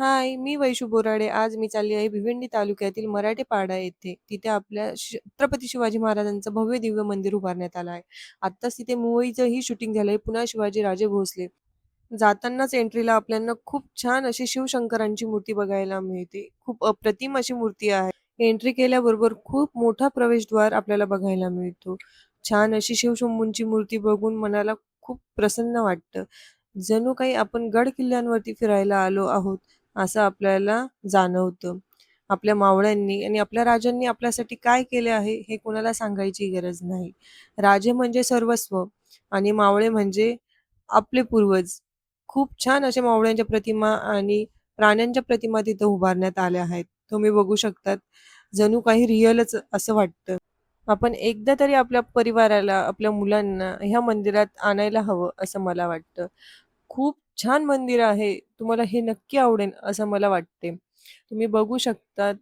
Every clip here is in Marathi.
हाय, मी वैशू बोराडे. आज मी चालली आहे भिवंडी तालुक्यातील मराठेपाडा येथे. तिथे आपल्या छत्रपती शिवाजी महाराजांचं भव्य दिव्य मंदिर उभारण्यात आलं आहे. आत्ताच तिथे मूव्हीचंही शूटिंग झालंय, पुन्हा शिवाजीराजे भोसले. जातानाच एंट्रीला आपल्याला खूप छान अशी शिवशंकरांची मूर्ती बघायला मिळते. खूप अप्रतिम अशी मूर्ती आहे. एंट्री केल्याबरोबर खूप मोठा प्रवेशद्वार आपल्याला बघायला मिळतो. छान अशी शिवशंभूंची मूर्ती बघून मनाला खूप प्रसन्न वाटतं. जणू काही आपण गड किल्ल्यांवरती फिरायला आलो आहोत, असं आपल्याला जाणवतं. आपल्या मावळ्यांनी आणि आपल्या राजांनी आपल्यासाठी काय केले आहे, हे कोणाला सांगायची गरज नाही. राजे म्हणजे सर्वस्व आणि मावळे म्हणजे आपले पूर्वज. खूप छान अशा मावळ्यांच्या प्रतिमा आणि प्राण्यांच्या प्रतिमा तिथं उभारण्यात आल्या आहेत. तुम्ही बघू शकतात. जणू काही रिअलच असं वाटतं. आपण एकदा तरी आपल्या परिवाराला, आपल्या मुलांना ह्या मंदिरात आणायला हवं, असं मला वाटतं. खूप छान मंदिर आहे. तुम्हाला हे नक्की आवडेल असं मला वाटते. तुम्ही बघू शकतात.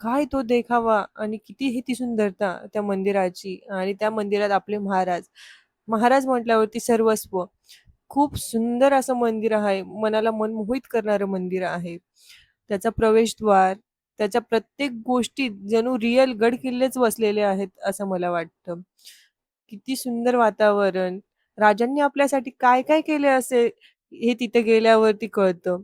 काय तो देखावा आणि किती ही ती सुंदरता त्या मंदिराची आणि त्या मंदिरात आपले महाराज. महाराज म्हटल्यावरती सर्वस्व. खूप सुंदर असं मंदिर आहे. मनाला मनमोहित करणारं मंदिर आहे. त्याचा प्रवेशद्वार, त्याच्या प्रत्येक गोष्टीत जणू रिअल गड किल्लेच वसलेले आहेत, असं मला वाटतं. किती सुंदर वातावरण. राजांनी आपल्यासाठी काय-काय केले असेल, हे तिथे गेल्यावरती कळतं.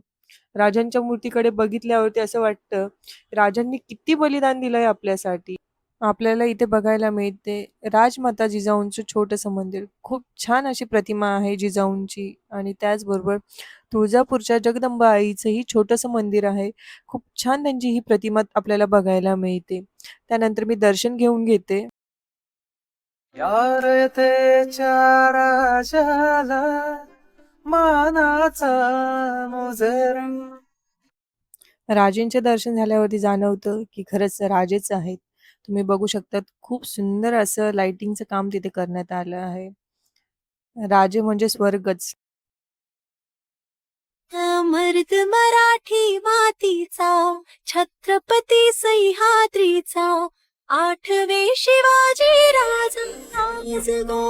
राजांच्या मूर्तीकडे बघितल्यावरती असं वाटतं, राजांनी किती बलिदान दिलंय आपल्यासाठी. आपल्याला इथे बघायला मिळते राजमाता जिजाऊंचं छोटंसं मंदिर. खूप छान अशी प्रतिमा आहे जिजाऊंची आणि त्याचबरोबर तुळजापूरच्या जगदंबा आईचंही छोटंसं मंदिर आहे. खूप छान त्यांची ही प्रतिमा आपल्याला बघायला मिळते. त्यानंतर मी दर्शन घेऊन घेते. या रयतेच्या राजाला मानाचा मुजरा राजेंचे दर्शन झाल्यावरती जाणवतं, की खरंच राजेच आहेत. तुम्ही बघू शकतात खूप सुंदर असं लाइटिंगचं काम तिथे करण्यात आलं आहे. राजे म्हणजे स्वर्गच. मर्द मराठी मातीचा छत्रपती सह्याद्रीचा आठवे राजा राजगो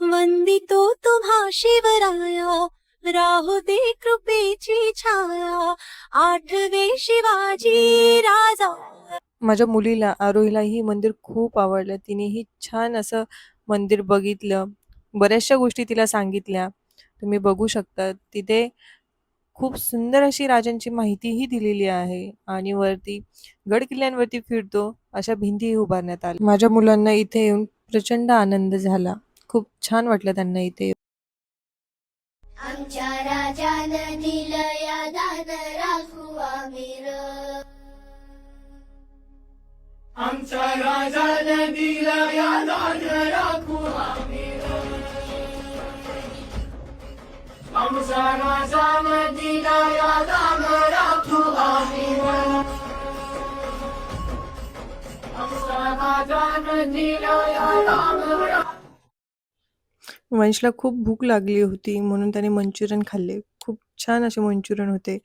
वंदितो तुम्हा शिवराया राहू दे कृपेची छाया आठवे शिवाजी राजा माझ्या मुलीला आरोहीला ही मंदिर खूप आवडलं. तिनेही छान असं मंदिर बघितलं. बऱ्याचशा गोष्टी तिला सांगितल्या. तुम्ही बघू शकता तिथे खूप सुंदर अशी राजांची माहितीही दिलेली आहे आणि वरती गड किल्ल्यांवरती फिरतो अशा भिंतीही उभारण्यात आल्या. माझ्या मुलांना इथे येऊन प्रचंड आनंद झाला. खूप छान वाटलं त्यांना इथे येऊन. आमच्या राजानं दिलं या दान राखू आमिर आमच्या राजाने दान आमच्या राजाने दान वंशला खूप भूक लागली होती म्हणून त्याने मंचुरियन खाल्ले. खूप छान असे मंचुरियन होते.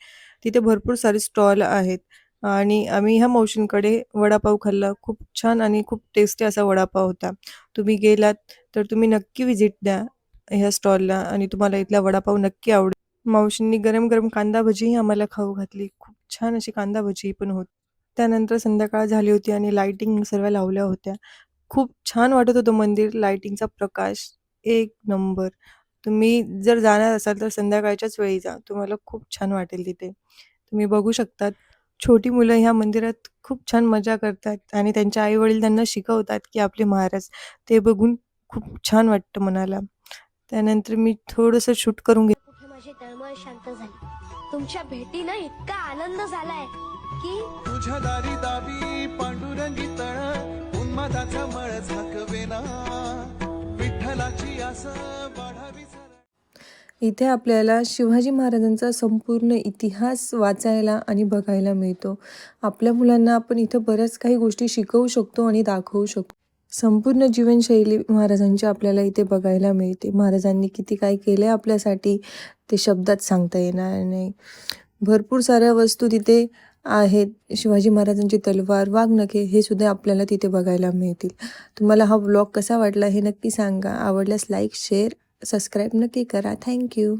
तिथे भरपूर सारे स्टॉल आहेत आणि आम्ही ह्या मावशींकडे वडापाव खाल्ला. खूप छान आणि खूप टेस्टी असा वडापाव होता. तुम्ही गेलात तर तुम्ही नक्की व्हिजिट द्या ह्या स्टॉलला आणि तुम्हाला इथला वडापाव नक्की आवडेल. मावशींनी गरम-गरम कांदा भजीही आम्हाला खाऊ घातली. खूप छान अशी कांदा भजी पण होती. त्यानंतर संध्याकाळ झाली होती आणि लाइटिंग सर्व लावल्या होत्या. खूप छान वाटत होतं मंदिर. लाइटिंगचा प्रकाश एक नंबर. तुम्ही जर जाणार असाल तर संध्याकाळच्याच वेळी जा. तुम्हाला खूप छान वाटेल तिथे. तुम्ही बघू शकतात छोटी मुलं ह्या मंदिरात खूप छान मजा करतात आणि त्यांचे आई-वडील त्यांना शिकवतात, की आपले महाराज. ते बघून खूप छान वाटतं मनाला. त्यानंतर मी थोडंसं शूट करून घेतो कुठे माझी तळमळ शांत झाली तुमच्या भेटीनं इतका आनंद झालाय की तुझ्या दारी दावी पांडुरंगी तळ उन्मादाचा मळ झाकवेना विठ्ठलाची आस वाढावी. इथे आपल्याला शिवाजी महाराजांचा संपूर्ण इतिहास वाचायला आणि बघायला मिळतो. आपल्या मुलांना आपण इथं बऱ्याच काही गोष्टी शिकवू शकतो आणि दाखवू शकतो. संपूर्ण जीवनशैली महाराजांची आपल्याला इथे बघायला मिळते. महाराजांनी किती काय केलंय आपल्यासाठी ते शब्दात सांगता येणार नाही. भरपूर साऱ्या वस्तू तिथे आहेत. शिवाजी महाराजांची तलवार, वाघनखे हे सुद्धा आपल्याला तिथे बघायला मिळतील. तुम्हाला हा व्लॉग कसा वाटला हे नक्की सांगा. आवडल्यास लाईक, शेअर, सबस्क्राईब नक्की करा. थँक्यू